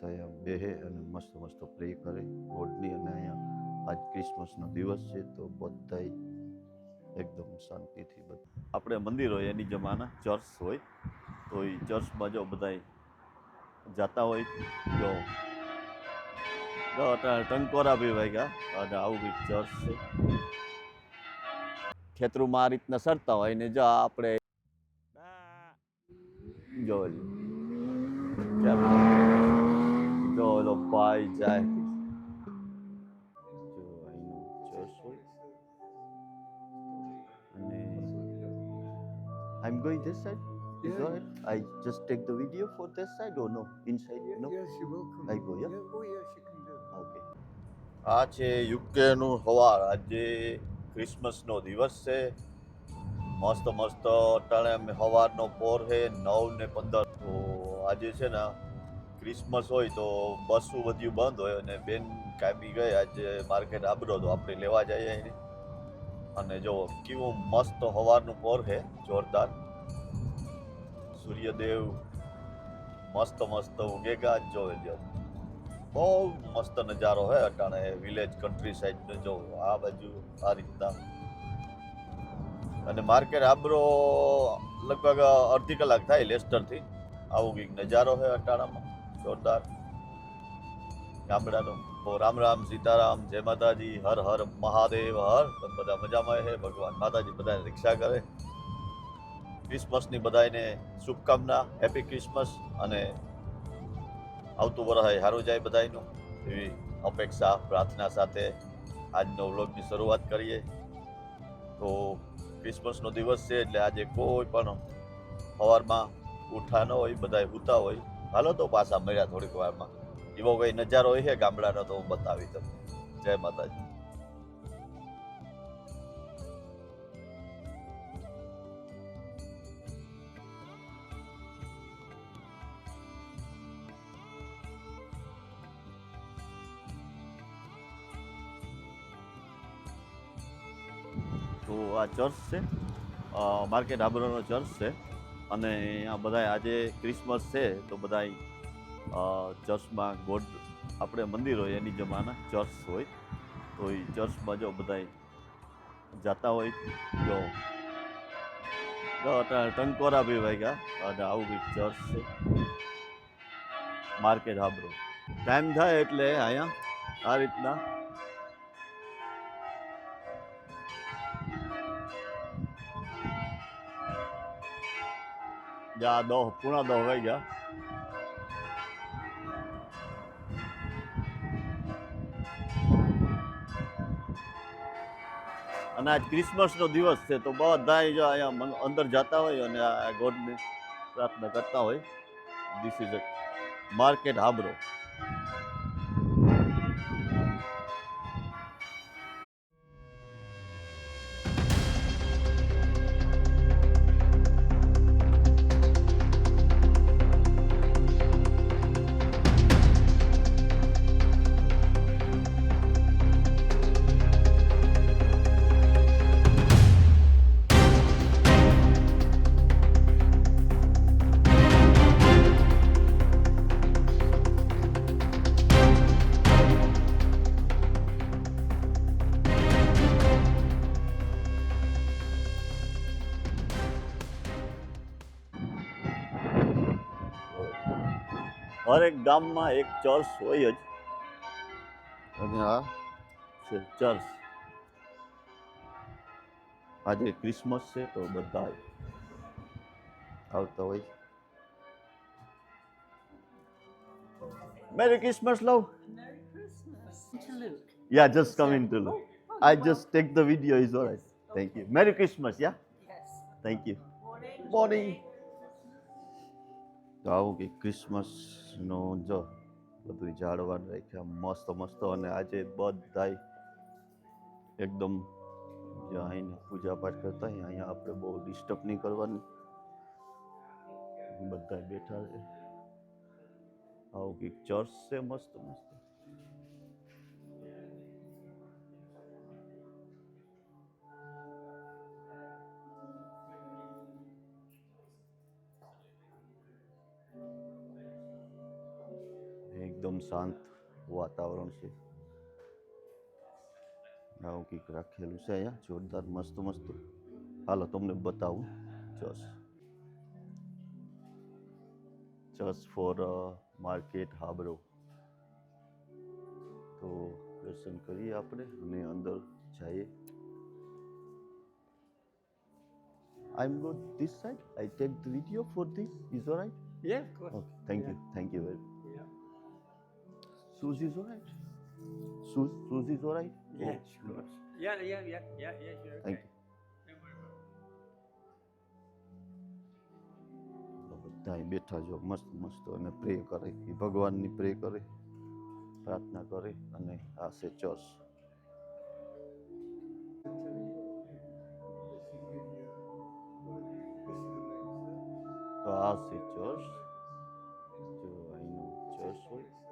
બધા અહીંયા બેહે અને મસ્ત મસ્ત પ્રે કરે. ગોડની અને અહીંયા આજ ક્રિસમસનો દિવસ છે, તો બધાય એકદમ શાંતિથી બધા આપણે મંદિર હોય, એની જમાના ચર્ચ હોય, તો એ ચર્ચમાં જો બધાય જાતા હોય. જો ટંકોરા બી વાગ્યા, અને આવું બી ચર્ચ છે. ખેતરુમાં આ રીતના સરતા હોય ને જો આપણે જો ઓલી. અહીંનું ચર્ચ હોય I'm going this side. Is Yeah. right? I just take the video for this side or no? Inside? Yeah, No? Yes, you welcome. I go, yeah? yeah? Oh, yes, you can do. okay આ છે યુકેનું હવાર આજે ક્રિસમસનો દિવસ છે મસ્ત મસ્ત અટાણે અમે સવારનો પોર છે નવ ને પંદર તો આજે છે ને ક્રિસમસ હોય તો બસું બધું બંધ હોય અને બેન કાપી ગઈ, આજે માર્કેટ આબરો તો આપણે લેવા જઈએ એને અને જો કેવું મસ્ત સવારનું કોર છે, જોરદાર. સૂર્યદેવ મસ્ત મસ્ત ઉગેગા જોવે જો બહુ મસ્ત નજારો હે અટાણે વિલેજ કન્ટ્રી સાઈડ જો આ બાજુ આ રીતના. અને માર્કેટ આબરો લગભગ અડધી કલાક થાય લેસ્ટરથી. આવું કંઈક નજારો છે અટાણામાં. જોરદાર. ગામડાનો. તો રામ રામ, સીતારામ, જય માતાજી, હર હર મહાદેવ, હર. બધા મજામાં હે, ભગવાન માતાજી બધાને રિક્ષા કરે. ક્રિસમસની બધાને શુભકામના, હેપી ક્રિસમસ અને આવતું વર્ષ સારું જાય બધાયનું. એવી અપેક્ષા, પ્રાર્થના સાથે આજનો વ્લોગની શરૂઆત કરીએ. તો ક્રિસમસનો દિવસ છે એટલે આજે કોઈ પણ સવારમાં ઉઠા ન હોય બધા સૂતા હોય. હાલો તો પાછા મળ્યા થોડીક વારમાં. એવો કોઈ નજારો હોય છે ગામડાનો તો હું બતાવી તમને જય માતાજી. તો આ ચર્ચ છે. માર્કેટ આબરોનો ચર્ચ છે. અને અહીંયા બધા આજે ક્રિસમસ છે, તો બધા ચર્ચમાં ગોડ, આપણે મંદિર હોય એની જમાના, ચર્ચ હોય. તો એ ચર્ચમાં જો બધા જતા હોય, જો ટંકોરા બી વાગ્યા અને આવું બી ચર્ચ છે. માર્કેટ હાબરો ટાઈમ થાય એટલે અહીંયા આ રીતના જા દો પૂણા દોહ વાઈ ગયા અને આજ ક્રિસમસનો દિવસ છે તો બધા જો અહીંયા અંદર જતા હોય અને આ ગોડની પ્રાર્થના કરતા હોય દિસ ઇઝ અ માર્કેટ હાબરો હરેક ગામમાં એક ચર્ચ હોય જ અને આ છે ચર્ચ આજે ક્રિસમસ છે તો બધા આવતા હોય merry Christmas love Merry Christmas to Luke. Yeah, just coming to look. I just take the video, is alright. Thank you. Merry Christmas, yeah? Yes. Thank you. Morning. Morning. તો આવું કે ક્રિસમસનો જો બધું ઝાડવાન રાખ્યા મસ્ત મસ્ત અને આજે બધાય એકદમ જે અહીંને પૂજા પાઠ કરતા હોય, અહીંયા આપણે બહુ ડિસ્ટર્બ નહીં કરવાની. બધા બેઠા છે આવું કંઈક ચર્ચ છે મસ્ત મસ્ત. એકદમ શાંત વાતાવરણ છે આવું કંઈક રાખેલું છે અહીંયા જોરદાર મસ્ત મસ્ત હાલો તમને બતાવું ચર્ચ ચર્ચ ફોર માર્કેટ હાબરો તો દર્શન કરીએ આપણે અને અંદર જઈએ I am got this side I take the video for this is all right Yeah, of course. Okay thank you thank you very Yeah. Susie is alright. Sus Susie is alright. Yeah, Oh, sure. Yeah, yeah, yeah, yeah, yeah, sure. Thank okay. Don't worry about બધા બેઠા જો મસ્ત મસ્ત અને પ્રે કરે એ ભગવાનની પ્રે કરે પ્રાર્થના કરે અને આ છે ચર્ચ તો આ છે ચર્ચ જો અહીંનું ચર્ચ હોય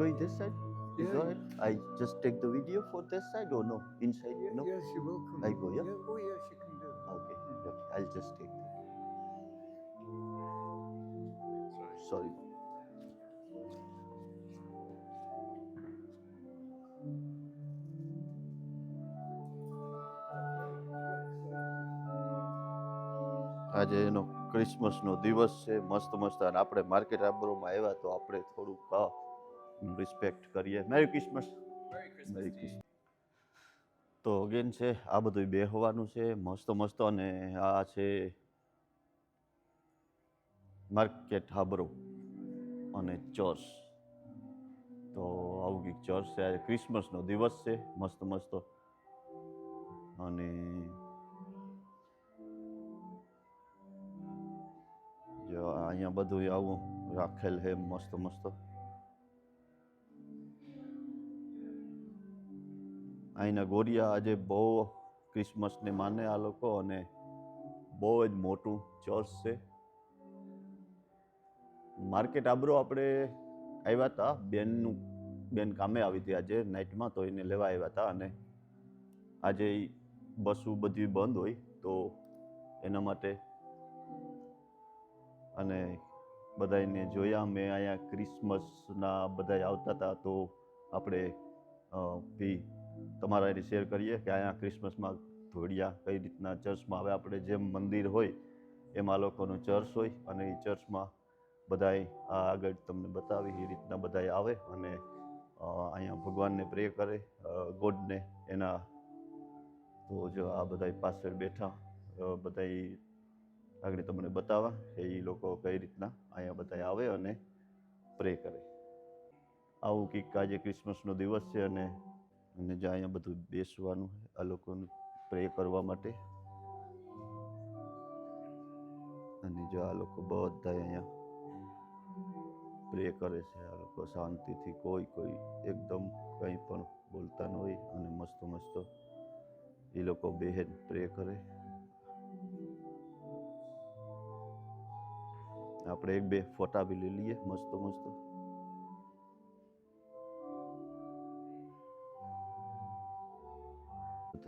I this side? Is Yeah. Alright I just take the video for this side or no inside Yeah, no? Yes, you're welcome. I go, yeah? Oh, yes, you can do. Okay, okay. I'll just take that. Sorry. આજે એનો ક્રિસમસનો દિવસ છે મસ્ત મસ્ત અને આપણે market આબરોમાં આવ્યા તો આપણે થોડુંક રિસ્પેક્ટ કરીએ. મેરી ક્રિસમસ મેરી ક્રિસમસ તો અગેન છે આ બધું બેહવાનું છે મસ્ત મસ્ત અને આ છે માર્કેટ હાબરો અને ચર્ચ. તો આવું કંઈક ચર્ચ છે આજે ક્રિસમસનો દિવસ છે મસ્ત મસ્ત. અને જો અહીંયા બધું આવું રાખેલ છે મસ્ત મસ્ત. અહીંના ગોરિયા આજે બહુ ક્રિસમસને માને આ લોકો અને બહુ જ મોટું ચર્ચ છે. માર્કેટ આબરો આપણે આવ્યા હતા બેનનું, બેન કામે આવી હતી આજે નાઇટમાં તો એને લેવા આવ્યા હતા અને આજે બસું બધી બંધ હોય તો એના માટે અને બધાને જોયા. મેં અહીંયા ક્રિસમસના બધા આવતા હતા તો આપણે બી તમારા એને શેર કરીએ કે અહીંયા ક્રિસમસમાં ધોળિયા કઈ રીતના ચર્ચમાં હવે આપણે જેમ મંદિર હોય, એમાં લોકોનું ચર્ચ હોય અને એ ચર્ચમાં બધાય આ આગળ તમને બતાવી એ રીતના બધાય આવે અને અહીંયા ભગવાનને પ્રે કરે ગોડને એના, તો જો આ બધાય પાછળ બેઠા બધા આગળ તમને બતાવવા કે એ લોકો કઈ રીતના અહીંયા બધાય આવે અને પ્રે કરે. આવું કંઈક આજે ક્રિસમસનો દિવસ છે અને અને જ્યાં અહીંયા બધું બેસવાનું આ લોકોનું પ્રે કરવા માટે. અને જો આ લોકો બધા અહીંયા પ્રે કરે છે, આ લોકો શાંતિથી, કોઈ કોઈ એકદમ કંઈ પણ બોલતા ન હોય અને મસ્ત મસ્ત એ લોકો બેહેન પ્રે કરે. આપણે એક બે ફોટા બી લઈ લઈએ, મસ્ત મસ્ત.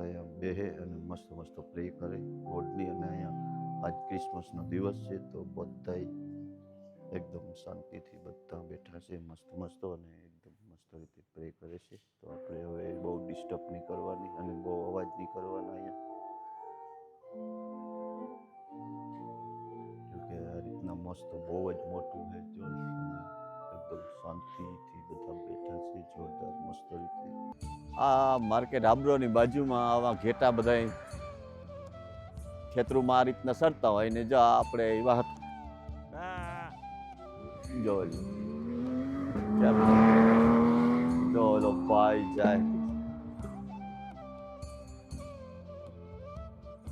બધા અહીંયા બેહે અને મસ્ત મસ્ત પ્રે કરે. ગોડની અને અહીંયા આજ ક્રિસમસનો દિવસ છે, તો બધાય એકદમ શાંતિથી બધા બેઠા છે, મસ્ત મસ્ત અને એકદમ મસ્ત રીતે પ્રે કરે છે. તો આપણે હવે બહુ ડિસ્ટર્બ નહીં કરવાની અને બહુ અવાજ નહીં કરવાના અહીંયા. જોકે આ રીતના મસ્ત બહુ જ મોટું છે એકદમ શાંતિથી બધા બેઠા છે, જોરદાર મસ્ત રીતે. આ માર્કેટ આબરોની બાજુમાં આવા ઘેટા બધા ખેતરોમાં આ રીતના સરતા હોય ને જો આપણે એવા જો? જો ઓલો ભાઈ જાય.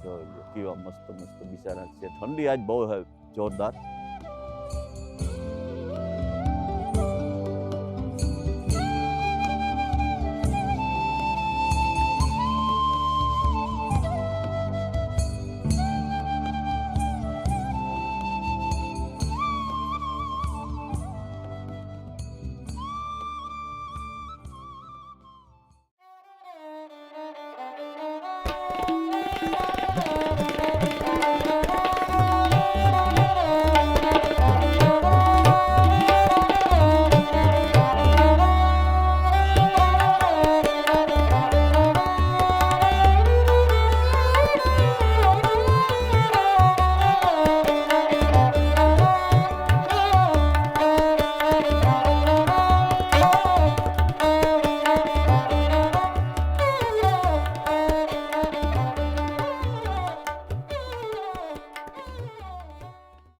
જો કેવા મસ્ત મસ્ત બિચારા છે. ઠંડી આજ બહુ જોરદાર.